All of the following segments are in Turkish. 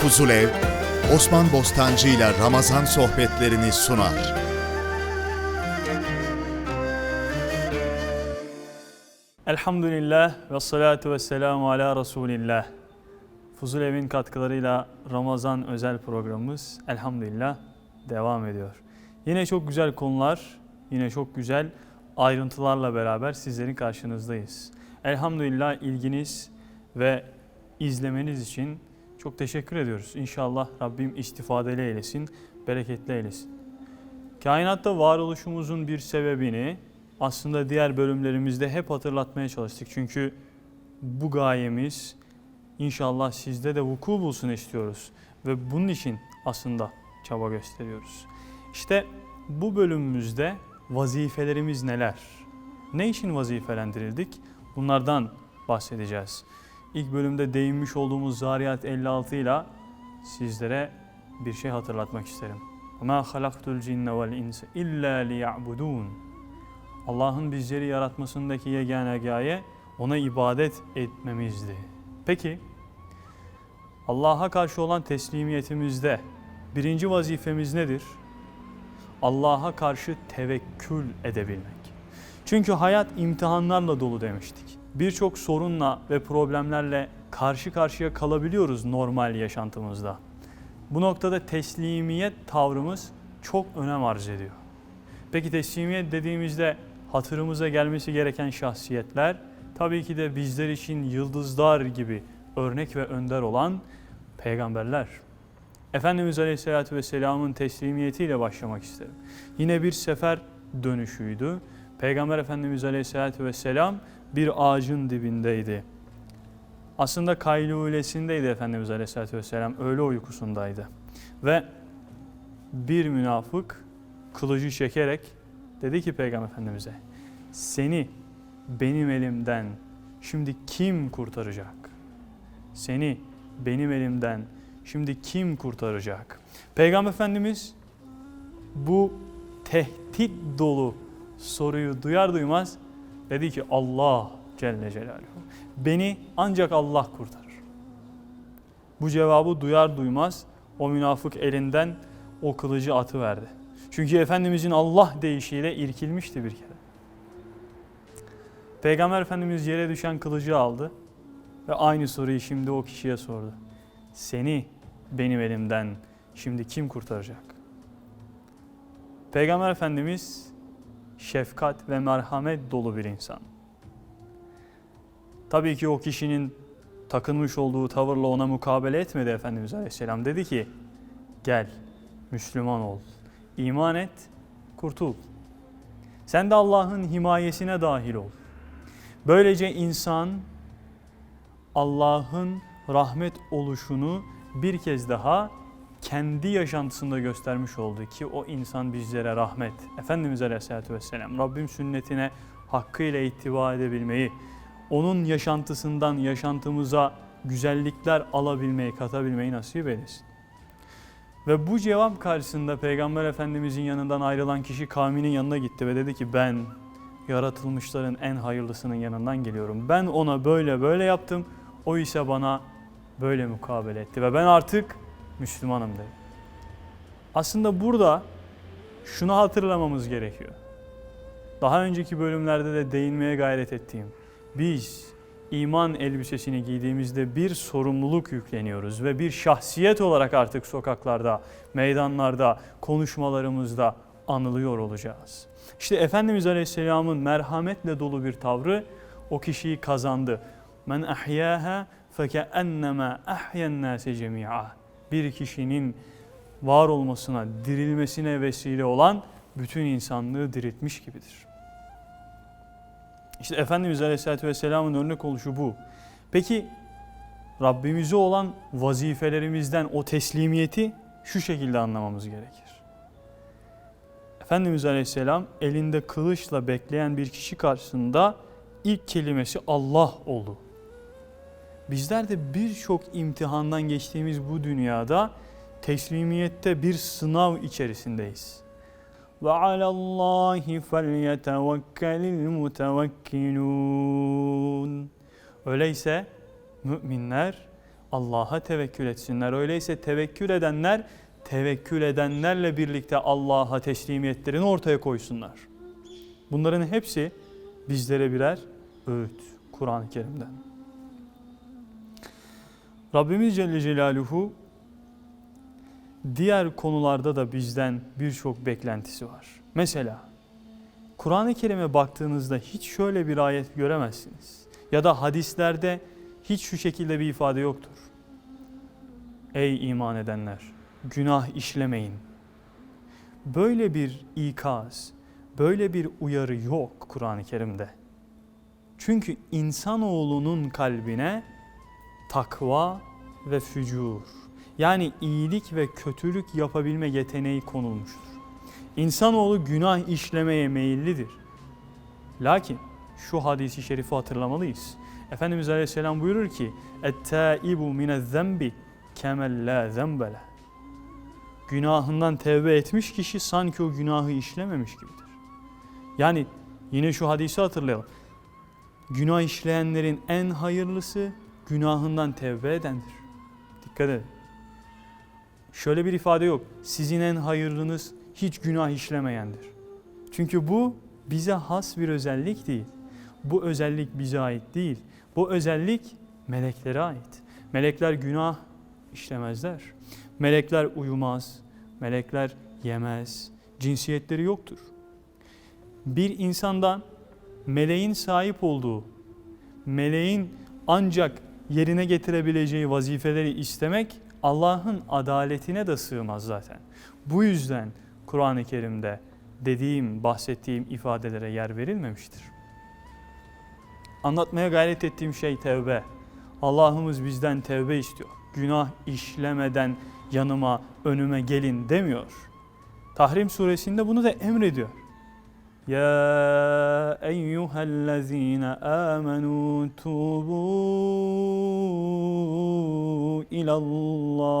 Fuzulev, Osman Bostancı ile Ramazan sohbetlerini sunar. Elhamdülillah ve salatu ve selamu ala Resulillah. Fuzulev'in katkılarıyla Ramazan özel programımız elhamdülillah devam ediyor. Yine çok güzel konular, yine çok güzel ayrıntılarla beraber sizlerin karşınızdayız. Elhamdülillah ilginiz ve izlemeniz için çok teşekkür ediyoruz. İnşallah Rabbim istifadeli eylesin, bereketli eylesin. Kainatta varoluşumuzun bir sebebini aslında diğer bölümlerimizde hep hatırlatmaya çalıştık. Çünkü bu gayemiz inşallah sizde de vuku bulsun istiyoruz. Ve bunun için aslında çaba gösteriyoruz. İşte bu bölümümüzde vazifelerimiz neler? Ne için vazifelendirildik? Bunlardan bahsedeceğiz İlk bölümde değinmiş olduğumuz Zariyat 56 ile sizlere bir şey hatırlatmak isterim. وَمَا خَلَقْتُ الْجِنَّ وَالْاِنْسَ اِلَّا لِيَعْبُدُونَ Allah'ın bizleri yaratmasındaki yegane gaye ona ibadet etmemizdi. Peki Allah'a karşı olan teslimiyetimizde birinci vazifemiz nedir? Allah'a karşı tevekkül edebilmek. Çünkü hayat imtihanlarla dolu demiştik. Birçok sorunla ve problemlerle karşı karşıya kalabiliyoruz normal yaşantımızda. Bu noktada teslimiyet tavrımız çok önem arz ediyor. Peki teslimiyet dediğimizde hatırımıza gelmesi gereken şahsiyetler tabii ki de bizler için yıldızlar gibi örnek ve önder olan peygamberler. Efendimiz Aleyhisselatü Vesselam'ın teslimiyetiyle başlamak isterim. Yine bir sefer dönüşüydü. Peygamber Efendimiz Aleyhisselatü Vesselam bir ağacın dibindeydi. Aslında kaylulesindeydi Efendimiz Aleyhisselatü Vesselam. Öğle uykusundaydı. Ve bir münafık kılıcı çekerek dedi ki Peygamber Efendimiz'e seni benim elimden şimdi kim kurtaracak? Seni benim elimden şimdi kim kurtaracak? Peygamber Efendimiz bu tehdit dolu soruyu duyar duymaz dedi ki Allah Celle Celaluhu beni ancak Allah kurtarır. Bu cevabı duyar duymaz o münafık elinden o kılıcı atı verdi. Çünkü Efendimizin Allah deyişiyle irkilmişti bir kere. Peygamber Efendimiz yere düşen kılıcı aldı ve aynı soruyu şimdi o kişiye sordu. Seni benim elimden şimdi kim kurtaracak? Peygamber Efendimiz şefkat ve merhamet dolu bir insan. Tabii ki o kişinin takınmış olduğu tavırla ona mukabele etmedi Efendimiz Aleyhisselam. Dedi ki gel Müslüman ol, iman et, kurtul. Sen de Allah'ın himayesine dahil ol. Böylece insan Allah'ın rahmet oluşunu bir kez daha kendi yaşantısında göstermiş oldu ki o insan bizlere rahmet. Efendimiz Aleyhisselatü Vesselam Rabbim sünnetine hakkıyla ittiba edebilmeyi, onun yaşantısından yaşantımıza güzellikler alabilmeyi, katabilmeyi nasip eylesin. Ve bu cevap karşısında Peygamber Efendimizin yanından ayrılan kişi kavminin yanına gitti ve dedi ki ben yaratılmışların en hayırlısının yanından geliyorum. Ben ona böyle böyle yaptım, o ise bana böyle mukabele etti ve ben artık Müslümanım dedi. Aslında burada şunu hatırlamamız gerekiyor. Daha önceki bölümlerde de değinmeye gayret ettiğim. Biz iman elbisesini giydiğimizde bir sorumluluk yükleniyoruz ve bir şahsiyet olarak artık sokaklarda, meydanlarda, konuşmalarımızda anılıyor olacağız. İşte Efendimiz Aleyhisselam'ın merhametle dolu bir tavrı o kişiyi kazandı. Men ahyâhe fekennema ahyen nâse cemî'a. Bir kişinin var olmasına, dirilmesine vesile olan bütün insanlığı diriltmiş gibidir. İşte Efendimiz Aleyhisselatü Vesselam'ın örnek oluşu bu. Peki Rabbimize olan vazifelerimizden o teslimiyeti şu şekilde anlamamız gerekir. Efendimiz Aleyhisselam elinde kılıçla bekleyen bir kişi karşısında ilk kelimesi Allah oldu. Bizler de birçok imtihandan geçtiğimiz bu dünyada teslimiyette bir sınav içerisindeyiz. Ve alallahi felyetevekkelil mutevekkilun. Öyleyse müminler Allah'a tevekkül etsinler. Öyleyse tevekkül edenler tevekkül edenlerle birlikte Allah'a teslimiyetlerini ortaya koysunlar. Bunların hepsi bizlere birer öğüt Kur'an-ı Kerim'den. Rabbimiz Celle Celaluhu diğer konularda da bizden birçok beklentisi var. Mesela Kur'an-ı Kerim'e baktığınızda hiç şöyle bir ayet göremezsiniz. Ya da hadislerde hiç şu şekilde bir ifade yoktur. Ey iman edenler, günah işlemeyin. Böyle bir ikaz, böyle bir uyarı yok Kur'an-ı Kerim'de. Çünkü insanoğlunun kalbine takva ve fücur yani iyilik ve kötülük yapabilme yeteneği konulmuştur. İnsanoğlu günah işlemeye meyillidir. Lakin şu hadisi şerifi hatırlamalıyız. Efendimiz Aleyhisselam buyurur ki اَتَّائِبُ مِنَ الذَّنْبِ كَمَنْ لَا ذَنْبَ لَهُ Günahından tevbe etmiş kişi sanki o günahı işlememiş gibidir. Yani yine şu hadisi hatırlayalım. Günah işleyenlerin en hayırlısı günahından tevbe edendir. Dikkat edin. Şöyle bir ifade yok. Sizin en hayırlınız hiç günah işlemeyendir. Çünkü bu bize has bir özellik değil. Bu özellik bize ait değil. Bu özellik meleklere ait. Melekler günah işlemezler. Melekler uyumaz. Melekler yemez. Cinsiyetleri yoktur. Bir insandan meleğin sahip olduğu, meleğin ancak yerine getirebileceği vazifeleri istemek Allah'ın adaletine de sığmaz zaten. Bu yüzden Kur'an-ı Kerim'de dediğim, bahsettiğim ifadelere yer verilmemiştir. Anlatmaya gayret ettiğim şey tevbe. Allah'ımız bizden tevbe istiyor. Günah işlemeden yanıma, önüme gelin demiyor. Tahrim suresinde bunu da emrediyor. يا أيها الذين آمنوا توبوا إلى الله.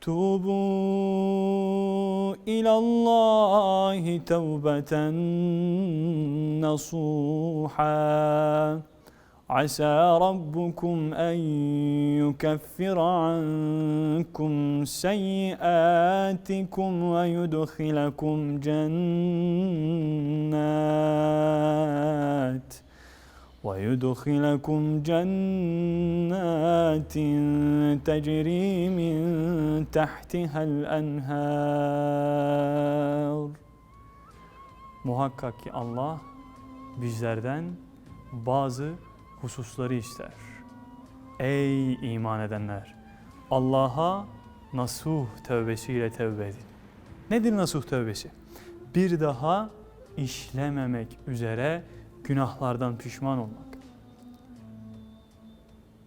توبوا إلى الله توبة نصوحاً. عسى ربكم أن يكفر عنكم سيئاتكم ويدخلكم جنات ويدخلكم جنات تجري من تحتها الأنهار. Muhakkak ki Allah bizlerden bazı hususları ister. Ey iman edenler! Allah'a nasuh tövbesiyle tövbe edin. Nedir nasuh tövbesi? Bir daha işlememek üzere günahlardan pişman olmak.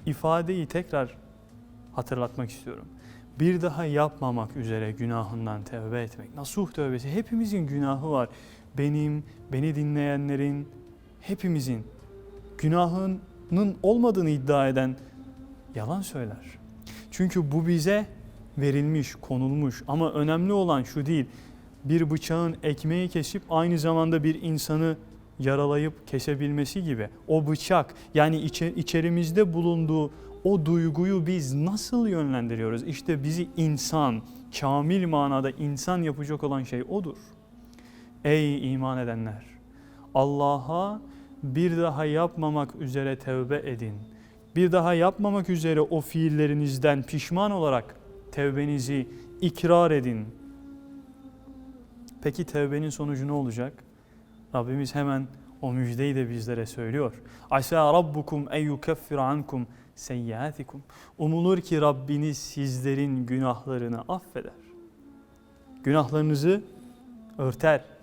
İfadeyi tekrar hatırlatmak istiyorum. Bir daha yapmamak üzere günahından tevbe etmek. Nasuh tövbesi. Hepimizin günahı var. Benim, beni dinleyenlerin, hepimizin günahının olmadığını iddia eden yalan söyler. Çünkü bu bize verilmiş, konulmuş ama önemli olan şu değil. Bir bıçağın ekmeği kesip aynı zamanda bir insanı yaralayıp kesebilmesi gibi o bıçak yani içe, içerimizde bulunduğu o duyguyu biz nasıl yönlendiriyoruz? İşte bizi insan, kamil manada insan yapacak olan şey odur. Ey iman edenler! Allah'a bir daha yapmamak üzere tevbe edin. Bir daha yapmamak üzere o fiillerinizden pişman olarak tevbenizi ikrar edin. Peki tevbenin sonucu ne olacak? Rabbimiz hemen o müjdeyi de bizlere söylüyor. Asa rabbukum en yukeffir ankum seyyiatikum. Umulur ki Rabbiniz sizlerin günahlarını affeder. Günahlarınızı örter.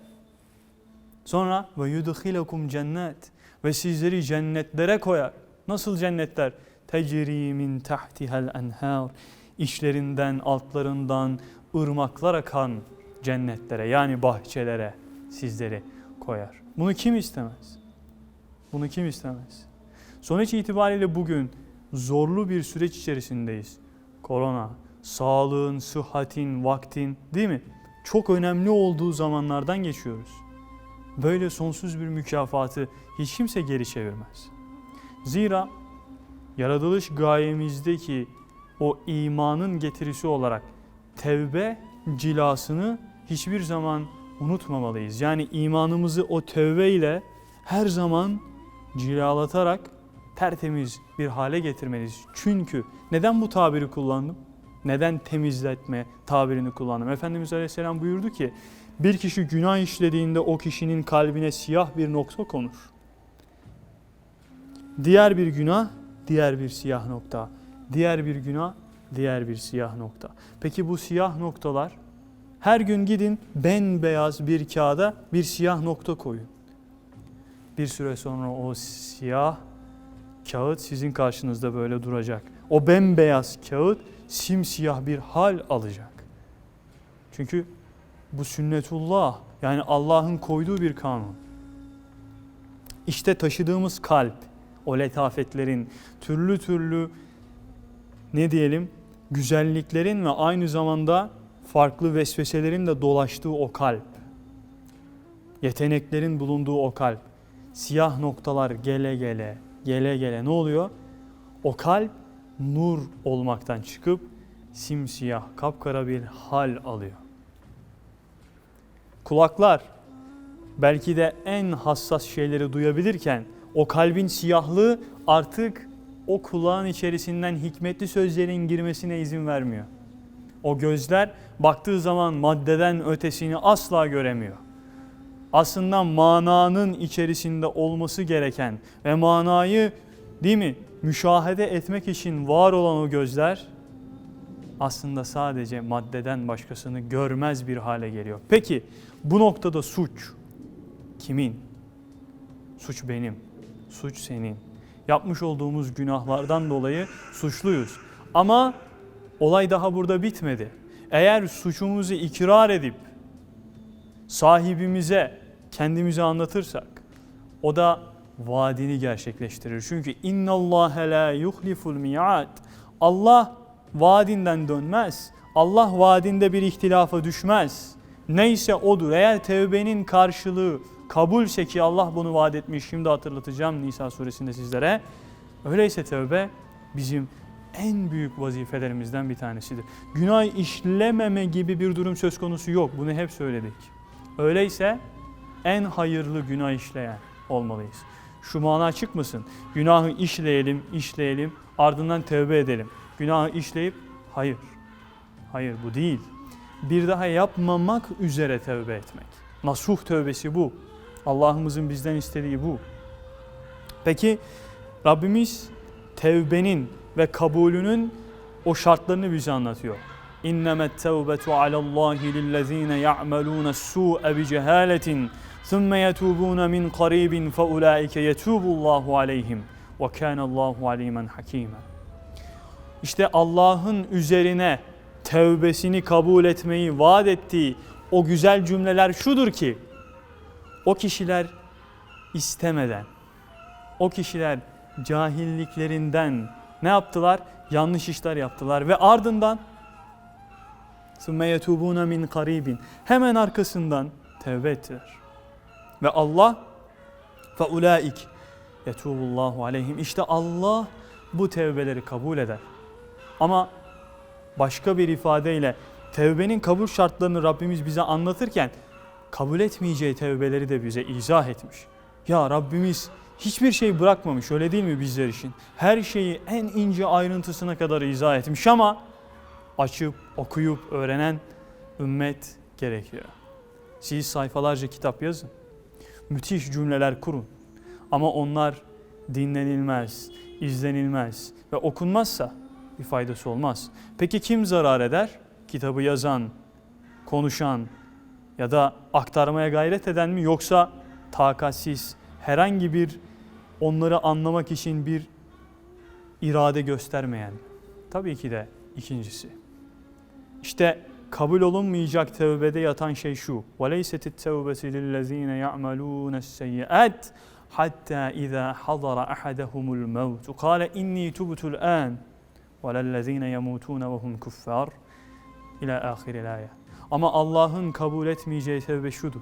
Sonra ve yudkhilekum cennet ve sizleri cennetlere koyar. Nasıl cennetler? Tecri min tahtihal enhar. İşlerinden, altlarından ırmaklar akan cennetlere yani bahçelere sizleri koyar. Bunu kim istemez? Bunu kim istemez? Sonuç itibariyle bugün zorlu bir süreç içerisindeyiz. Korona, sağlığın, sıhhatin, vaktin değil mi? Çok önemli olduğu zamanlardan geçiyoruz. Böyle sonsuz bir mükafatı hiç kimse geri çevirmez. Zira yaratılış gayemizdeki o imanın getirisi olarak tevbe cilasını hiçbir zaman unutmamalıyız. Yani imanımızı o tevbe ile her zaman cilalatarak tertemiz bir hale getirmeliyiz. Çünkü neden bu tabiri kullandım? Neden temizletme tabirini kullandım? Efendimiz Aleyhisselam buyurdu ki bir kişi günah işlediğinde o kişinin kalbine siyah bir nokta konur. Diğer bir günah, diğer bir siyah nokta. Diğer bir günah, diğer bir siyah nokta. Peki bu siyah noktalar her gün gidin bembeyaz bir kağıda bir siyah nokta koyun. Bir süre sonra o siyah kağıt sizin karşınızda böyle duracak. O bembeyaz kağıt simsiyah bir hal alacak. Çünkü bu sünnetullah yani Allah'ın koyduğu bir kanun. İşte taşıdığımız kalp, o letafetlerin, türlü türlü ne diyelim güzelliklerin ve aynı zamanda farklı vesveselerin de dolaştığı o kalp. Yeteneklerin bulunduğu o kalp. Siyah noktalar gele gele, gele gele ne oluyor? O kalp nur olmaktan çıkıp simsiyah, kapkara bir hal alıyor. Kulaklar belki de en hassas şeyleri duyabilirken o kalbin siyahlığı artık o kulağın içerisinden hikmetli sözlerin girmesine izin vermiyor. O gözler baktığı zaman maddeden ötesini asla göremiyor. Aslında mananın içerisinde olması gereken ve manayı değil mi müşahede etmek için var olan o gözler aslında sadece maddeden başkasını görmez bir hale geliyor. Peki bu noktada suç kimin? Suç benim. Suç senin. Yapmış olduğumuz günahlardan dolayı suçluyuz. Ama olay daha burada bitmedi. Eğer suçumuzu ikrar edip sahibimize kendimizi anlatırsak o da vaadini gerçekleştirir. Çünkü inna Allah la yuhliful mi'ad. Allah vaadinden dönmez. Allah vaadinde bir ihtilafa düşmez. Neyse odur. Eğer tevbenin karşılığı kabulse ki Allah bunu vaat etmiş. Şimdi hatırlatacağım Nisa suresinde sizlere. Öyleyse tevbe bizim en büyük vazifelerimizden bir tanesidir. Günah işlememe gibi bir durum söz konusu yok. Bunu hep söyledik. Öyleyse en hayırlı günah işleyen olmalıyız. Şu mana çıkmasın. Günahı işleyelim, işleyelim, ardından tevbe edelim. Günahı işleyip hayır. Hayır bu değil. Bir daha yapmamak üzere tevbe etmek. Nasuh tövbesi bu. Allah'ımızın bizden istediği bu. Peki Rabbimiz tevbenin ve kabulünün o şartlarını bize anlatıyor. İnnemet tevbetu alallahi lillezine ya'maluna su'e bi cehaletin thumma yetubuna min qaribin fe ulaike yetubullahu aleyhim ve kânallahu alimen hakîmen İşte Allah'ın üzerine tevbesini kabul etmeyi vaat ettiği o güzel cümleler şudur ki o kişiler istemeden, o kişiler cahilliklerinden ne yaptılar? Yanlış işler yaptılar ve ardından ثُمَّ يَتُوبُونَ min karibin hemen arkasından tevbe ettiler. Ve Allah فَاُولَٰئِكَ يَتُوبُ اللّٰهُ aleyhim. İşte Allah bu tevbeleri kabul eder. Ama başka bir ifadeyle tevbenin kabul şartlarını Rabbimiz bize anlatırken kabul etmeyeceği tevbeleri de bize izah etmiş. Ya Rabbimiz hiçbir şey bırakmamış öyle değil mi bizler için? Her şeyi en ince ayrıntısına kadar izah etmiş ama açıp okuyup öğrenen ümmet gerekiyor. Siz sayfalarca kitap yazın. Müthiş cümleler kurun. Ama onlar dinlenilmez, izlenilmez ve okunmazsa bir faydası olmaz. Peki kim zarar eder? Kitabı yazan, konuşan ya da aktarmaya gayret eden mi yoksa takatsiz herhangi bir onları anlamak için bir irade göstermeyen mi? Tabii ki de ikincisi. İşte kabul olunmayacak tevbede yatan şey şu. وَلَيْسَتِ التَّوْبَةِ لِلَّذ۪ينَ يَعْمَلُونَ السَّيِّئَاتِ حَتَّى إِذَا حَضَرَ أَحَدَهُمُ الْمَوْتُ قَالَ إِنِّي تُبْتُ الْآنِ وَلَلَّذ۪ينَ يَمُوتُونَ وَهُمْ كُفَّارٌ İlâ ahiril ayet. Ama Allah'ın kabul etmeyeceği tevbe şudur.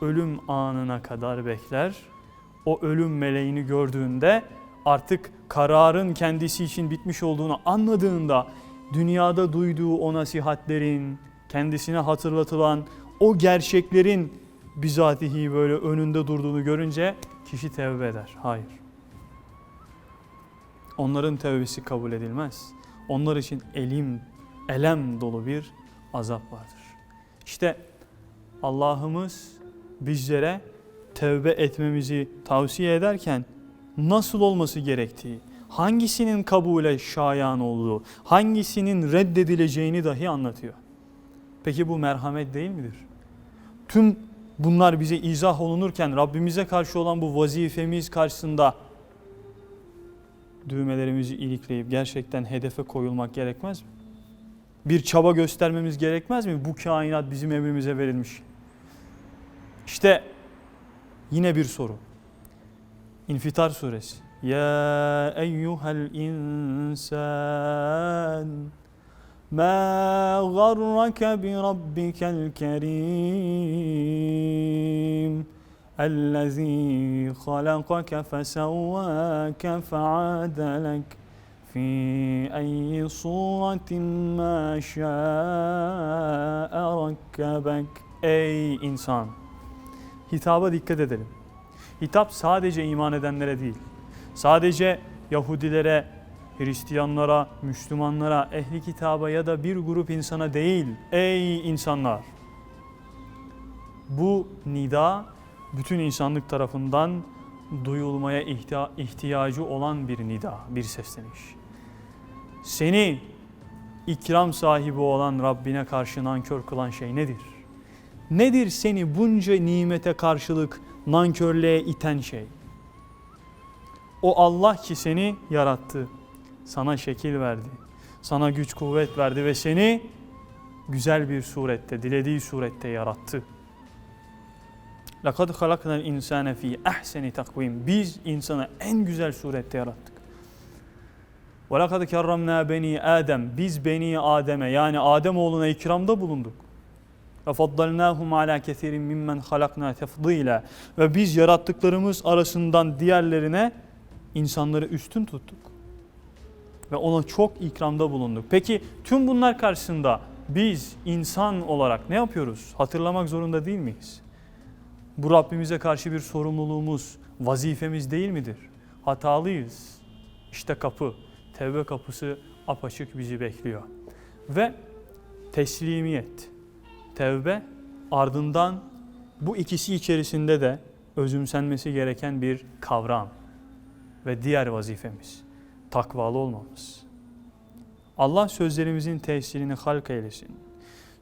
Ölüm anına kadar bekler. O ölüm meleğini gördüğünde artık kararın kendisi için bitmiş olduğunu anladığında dünyada duyduğu o nasihatlerin, kendisine hatırlatılan o gerçeklerin bizatihi böyle önünde durduğunu görünce kişi tevbe eder. Hayır. Onların tevbesi kabul edilmez. Onlar için elim, elem dolu bir azap vardır. İşte Allah'ımız bizlere tevbe etmemizi tavsiye ederken nasıl olması gerektiği, hangisinin kabule şayan olduğu, hangisinin reddedileceğini dahi anlatıyor. Peki bu merhamet değil midir? Tüm bunlar bize izah olunurken Rabbimize karşı olan bu vazifemiz karşısında düğmelerimizi ilikleyip gerçekten hedefe koyulmak gerekmez mi? Bir çaba göstermemiz gerekmez mi? Bu kainat bizim emrimize verilmiş. İşte yine bir soru. İnfitar suresi. Ya eyyuhel insan ma garrake bi rabbikel kerim الذي خلقك فسواك فعدلك في أي صورة ما شاء ركبك Ey insan! Hitaba dikkat edelim. Hitap sadece iman edenlere değil, sadece Yahudilere, Hristiyanlara, Müslümanlara, ehli kitaba ya da bir grup insana değil. Ey insanlar! Bu nida bütün insanlık tarafından duyulmaya ihtiya- ihtiyacı olan bir nida, bir sesleniş. Seni ikram sahibi olan Rabbine karşı nankör kılan şey nedir? Nedir seni bunca nimete karşılık nankörlüğe iten şey? O Allah ki seni yarattı, sana şekil verdi, sana güç kuvvet verdi ve seni güzel bir surette, dilediği surette yarattı. لَقَدْ خَلَقْنَا الْاِنْسَانَ ف۪ي اَحْسَنِ takvim. Biz insanı en güzel surette yarattık. وَلَقَدْ كَرَّمْنَا beni Adem. Biz Beni Adem'e yani Adem oğluna ikramda bulunduk. وَفَضَّلْنَاهُمْ عَلَى كَثِيرٍ مِمَّنْ خَلَقْنَا تَفْضِيلًا Ve biz yarattıklarımız arasından diğerlerine insanları üstün tuttuk. Ve ona çok ikramda bulunduk. Peki tüm bunlar karşısında biz insan olarak ne yapıyoruz? Hatırlamak zorunda değil miyiz? Bu Rabbimize karşı bir sorumluluğumuz, vazifemiz değil midir? Hatalıyız. İşte kapı, tevbe kapısı apaçık bizi bekliyor. Ve teslimiyet, tevbe ardından bu ikisi içerisinde de özümsenmesi gereken bir kavram ve diğer vazifemiz takvalı olmamız. Allah sözlerimizin tesirini halk eylesin.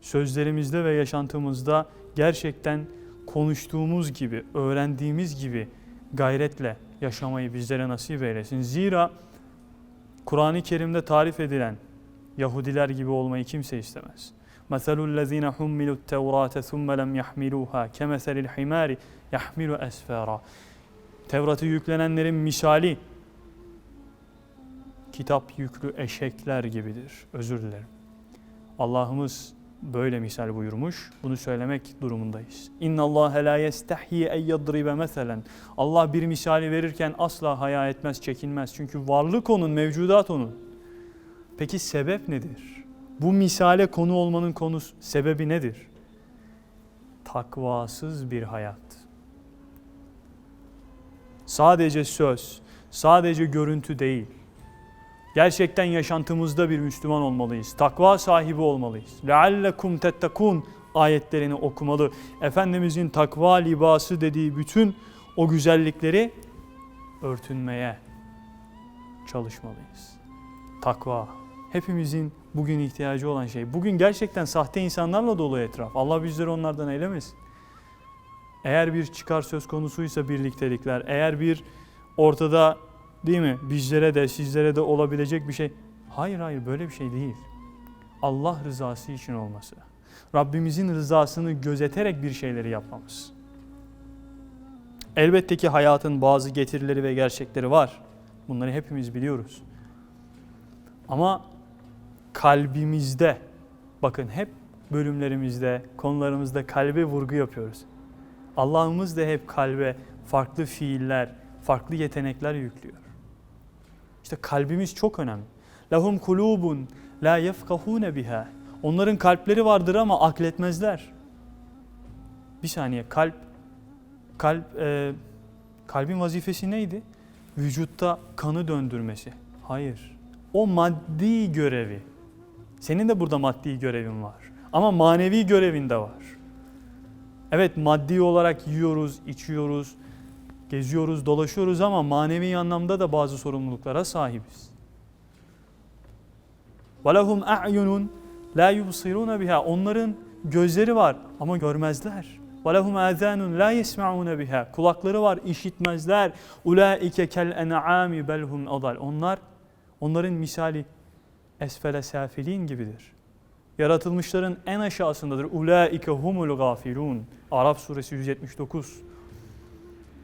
Sözlerimizde ve yaşantımızda gerçekten konuştuğumuz gibi, öğrendiğimiz gibi gayretle yaşamayı bizlere nasip eylesin. Zira Kur'an-ı Kerim'de tarif edilen Yahudiler gibi olmayı kimse istemez. مَثَلُ الَّذ۪ينَ حُمِّلُوا التَّوْرَاتَ ثُمَّ لَمْ يَحْمِلُوهَا كَمَثَلِ الْحِمَارِ يَحْمِلُ أَسْفَارًا Tevrat'ı yüklenenlerin misali kitap yüklü eşekler gibidir. Özür dilerim. Allah'ımız böyle misal buyurmuş. Bunu söylemek durumundayız. İnna Allah la yestahyi en yadribe meselen. Allah bir misali verirken asla haya etmez, çekinmez. Çünkü varlık onun, mevcudat onun. Peki sebep nedir? Bu misale konu olmanın konusu sebebi nedir? Takvasız bir hayat. Sadece söz, sadece görüntü değil. Gerçekten yaşantımızda bir Müslüman olmalıyız. Takva sahibi olmalıyız. لَعَلَّكُمْ تَتَّقُونَ ayetlerini okumalı. Efendimizin takva libası dediği bütün o güzellikleri örtünmeye çalışmalıyız. Takva. Hepimizin bugün ihtiyacı olan şey. Bugün gerçekten sahte insanlarla dolu etraf. Allah bizleri onlardan eylemesin. Eğer bir çıkar söz konusuysa birliktelikler, eğer bir ortada değil mi bizlere de sizlere de olabilecek bir şey. Hayır hayır böyle bir şey değil. Allah rızası için olması. Rabbimizin rızasını gözeterek bir şeyleri yapmamız. Elbette ki hayatın bazı getirileri ve gerçekleri var. Bunları hepimiz biliyoruz. Ama kalbimizde bakın hep bölümlerimizde, konularımızda kalbe vurgu yapıyoruz. Allah'ımız da hep kalbe farklı fiiller, farklı yetenekler yüklüyor. İşte kalbimiz çok önemli. Lahum kulubun la yefkahune biha. Onların kalpleri vardır ama akletmezler. Bir saniye kalp kalp e, kalbin vazifesi neydi? Vücutta kanı döndürmesi. Hayır. O maddi görevi. Senin de burada maddi görevin var. Ama manevi görevin de var. Evet maddi olarak yiyoruz, içiyoruz, geziyoruz, dolaşıyoruz ama manevi anlamda da bazı sorumluluklara sahibiz. وَلَهُمْ اَعْيُنٌ لَا يُبْصِرُونَ biha. Onların gözleri var ama görmezler. وَلَهُمْ آذَانٌ لَا يَسْمَعُونَ biha. Kulakları var, işitmezler. اُولَٰئِكَ كَالْاَنْعَامِ بَلْ هُمْ اَضَلْ Onlar, onların misali esfele safilin gibidir. Yaratılmışların en aşağısındadır. Ulaike humul gafilun. Arap suresi 179.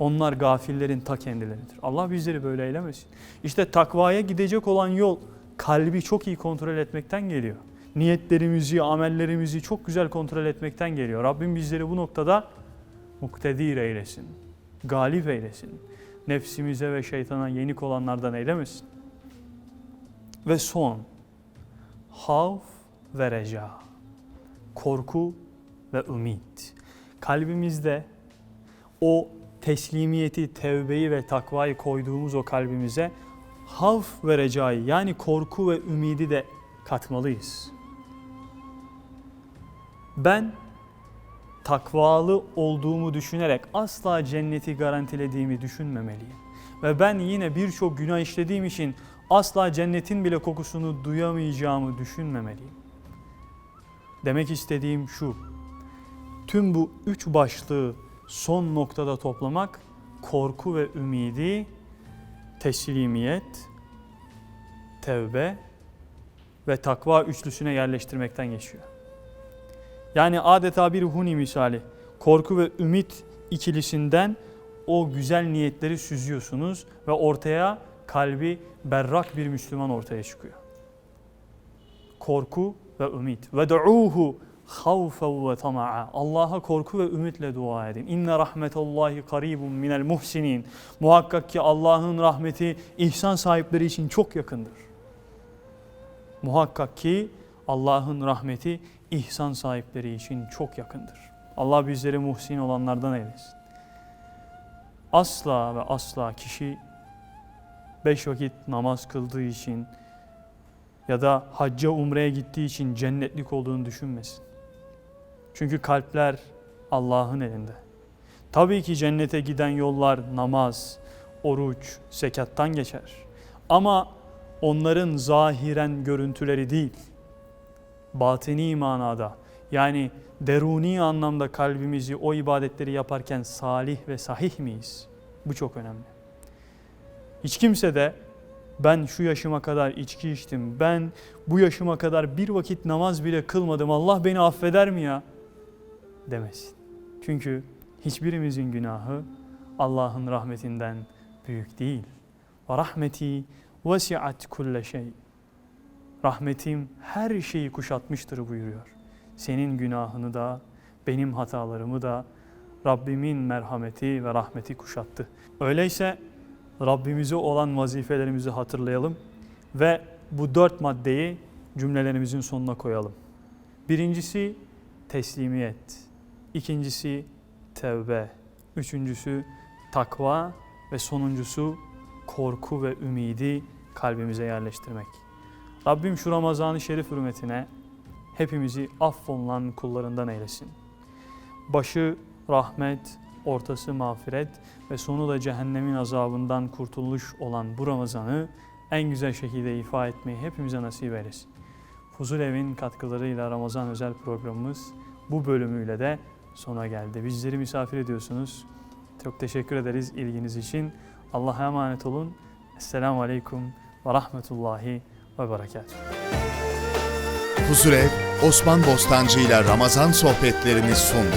Onlar gafillerin ta kendileridir. Allah bizleri böyle eylemesin. İşte takvaya gidecek olan yol kalbi çok iyi kontrol etmekten geliyor. Niyetlerimizi, amellerimizi çok güzel kontrol etmekten geliyor. Rabbim bizleri bu noktada muktedir eylesin. Galip eylesin. Nefsimize ve şeytana yenik olanlardan eylemesin. Ve son, havf ve reca. Korku ve ümit. Kalbimizde o teslimiyeti, tevbeyi ve takvayı koyduğumuz o kalbimize havf ve recayı yani korku ve ümidi de katmalıyız. Ben takvalı olduğumu düşünerek asla cenneti garantilediğimi düşünmemeliyim. Ve ben yine birçok günah işlediğim için asla cennetin bile kokusunu duyamayacağımı düşünmemeliyim. Demek istediğim şu. Tüm bu üç başlığı son noktada toplamak korku ve ümidi, teslimiyet, tevbe ve takva üçlüsüne yerleştirmekten geçiyor. Yani adeta bir huni misali. Korku ve ümit ikilisinden o güzel niyetleri süzüyorsunuz ve ortaya kalbi berrak bir Müslüman ortaya çıkıyor. Korku ve ümit. Ve du'uhu havfen ve tama'a. Allah'a korku ve ümitle dua edin. İnne rahmetallahi karibun minel muhsinin. Muhakkak ki Allah'ın rahmeti ihsan sahipleri için çok yakındır. Muhakkak ki Allah'ın rahmeti ihsan sahipleri için çok yakındır. Allah bizleri muhsin olanlardan eylesin. Asla ve asla kişi beş vakit namaz kıldığı için ya da hacca umreye gittiği için cennetlik olduğunu düşünmesin. Çünkü kalpler Allah'ın elinde. Tabii ki cennete giden yollar namaz, oruç, zekattan geçer. Ama onların zahiren görüntüleri değil, batini manada yani deruni anlamda kalbimizi o ibadetleri yaparken salih ve sahih miyiz? Bu çok önemli. Hiç kimse de ben şu yaşıma kadar içki içtim, ben bu yaşıma kadar bir vakit namaz bile kılmadım, Allah beni affeder mi ya? Demesin. Çünkü hiçbirimizin günahı Allah'ın rahmetinden büyük değil. Ve rahmeti vesiat kulle şey. Rahmetim her şeyi kuşatmıştır buyuruyor. Senin günahını da, benim hatalarımı da Rabbimin merhameti ve rahmeti kuşattı. Öyleyse Rabbimize olan vazifelerimizi hatırlayalım ve bu dört maddeyi cümlelerimizin sonuna koyalım. Birincisi teslimiyet, ikincisi tevbe, üçüncüsü takva ve sonuncusu korku ve ümidi kalbimize yerleştirmek. Rabbim şu Ramazan-ı Şerif hürmetine hepimizi affolunan kullarından eylesin. Başı rahmet, ortası mağfiret ve sonu da cehennemin azabından kurtuluş olan bu Ramazan'ı en güzel şekilde ifa etmeyi hepimize nasip eylesin. Fuzul Evin katkılarıyla Ramazan özel programımız bu bölümüyle de sona geldi. Bizleri misafir ediyorsunuz. Çok teşekkür ederiz ilginiz için. Allah'a emanet olun. Esselamu Aleyküm ve Rahmetullahi ve Berekatuhu. Huzurev, Osman Bostancı ile Ramazan sohbetlerini sundu.